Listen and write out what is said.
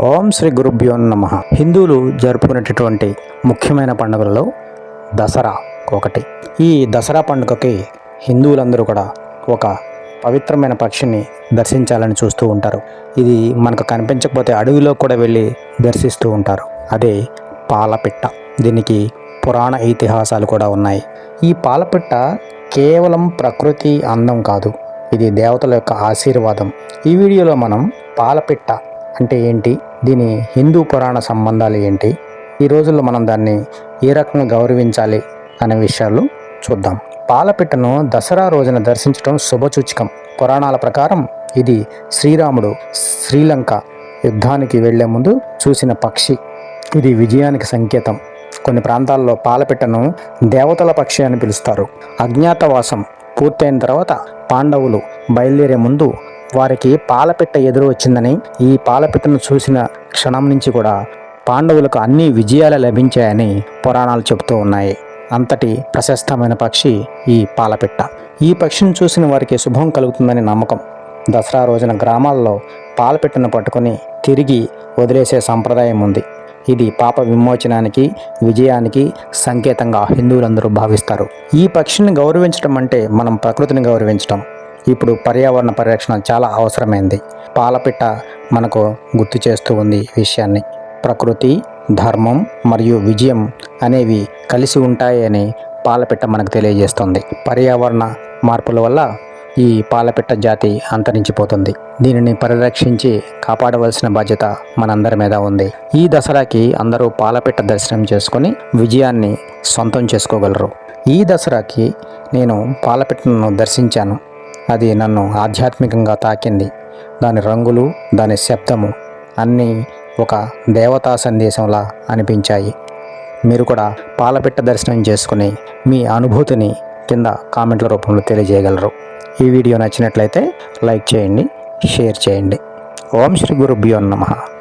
ఓం శ్రీ గురుభ్యో నమ. హిందువులు జరుపుకునేటటువంటి ముఖ్యమైన పండుగలలో దసరా ఒకటి. ఈ దసరా పండుగకి హిందువులందరూ కూడా ఒక పవిత్రమైన పక్షిని దర్శించాలని చూస్తూ ఉంటారు. ఇది మనకు కనిపించకపోతే అడవిలో కూడా వెళ్ళి దర్శిస్తూ ఉంటారు. అదే పాలపిట్ట. దీనికి పురాణ ఇతిహాసాలు కూడా ఉన్నాయి. ఈ పాలపిట్ట కేవలం ప్రకృతి అందం కాదు. ఇది దేవతల యొక్క ఆశీర్వాదం. ఈ వీడియోలో మనం పాలపిట్ట అంటే ఏంటి? దీని హిందూ పురాణ సంబంధాలు ఏంటి? ఈ రోజుల్లో మనం దాన్ని ఏ రకంగా గౌరవించాలి అనే విషయాలు చూద్దాం. పాలపిట్టను దసరా రోజున దర్శించడం శుభసూచకం. పురాణాల ప్రకారం ఇది శ్రీరాముడు శ్రీలంక యుద్ధానికి వెళ్ళే ముందు చూసిన పక్షి. ఇది విజయానికి సంకేతం. కొన్ని ప్రాంతాల్లో పాలపిట్టను దేవతల పక్షి అని పిలుస్తారు. అజ్ఞాతవాసం పూర్తయిన తర్వాత పాండవులు బయలుదేరే ముందు వారికి పాలపిట్ట ఎదురు వచ్చిందని ఈ పాలపిట్టను చూసిన క్షణం నుంచి కూడా పాండవులకు అన్ని విజయాలు లభించాయని పురాణాలు చెబుతూ ఉన్నాయి. అంతటి ప్రశస్తమైన పక్షి ఈ పాలపిట్ట. ఈ పక్షిని చూసిన వారికి శుభం కలుగుతుందని నమ్మకం. దసరా రోజున గ్రామాల్లో పాలపిట్టను పట్టుకొని తిరిగి వదిలేసే సంప్రదాయం ఉంది. ఇది పాప విమోచనానికి విజయానికి సంకేతంగా హిందువులందరూ భావిస్తారు. ఈ పక్షిని గౌరవించడం అంటే మనం ప్రకృతిని గౌరవించడం ఇప్పుడు పర్యావరణ పరిరక్షణ చాలా అవసరమైంది. పాలపిట్ట మనకు గుర్తు చేస్తూ ఉంది ఈ విషయాన్ని. ప్రకృతి ధర్మం మరియు విజయం అనేవి కలిసి ఉంటాయి అని పాలపిట్ట మనకు తెలియజేస్తుంది. పర్యావరణ మార్పుల వల్ల ఈ పాలపిట్ట జాతి అంతరించిపోతుంది. దీనిని పరిరక్షించి కాపాడవలసిన బాధ్యత మనందరి మీద ఉంది. ఈ దసరాకి అందరూ పాలపిట్ట దర్శనం చేసుకొని విజయాన్ని సొంతం చేసుకోగలరు. ఈ దసరాకి నేను పాలపిట్టను దర్శించాను. అది నన్ను ఆధ్యాత్మికంగా తాకింది. దాని రంగులు దాని శబ్దము అన్నీ ఒక దేవతా సందేశంలా అనిపించాయి. మీరు కూడా పాలపిట్ట దర్శనం చేసుకుని మీ అనుభూతిని కింద కామెంట్ల రూపంలో తెలియజేయగలరు. ఈ వీడియో నచ్చినట్లయితే లైక్ చేయండి షేర్ చేయండి. ఓం శ్రీ గురుభ్యో నమః.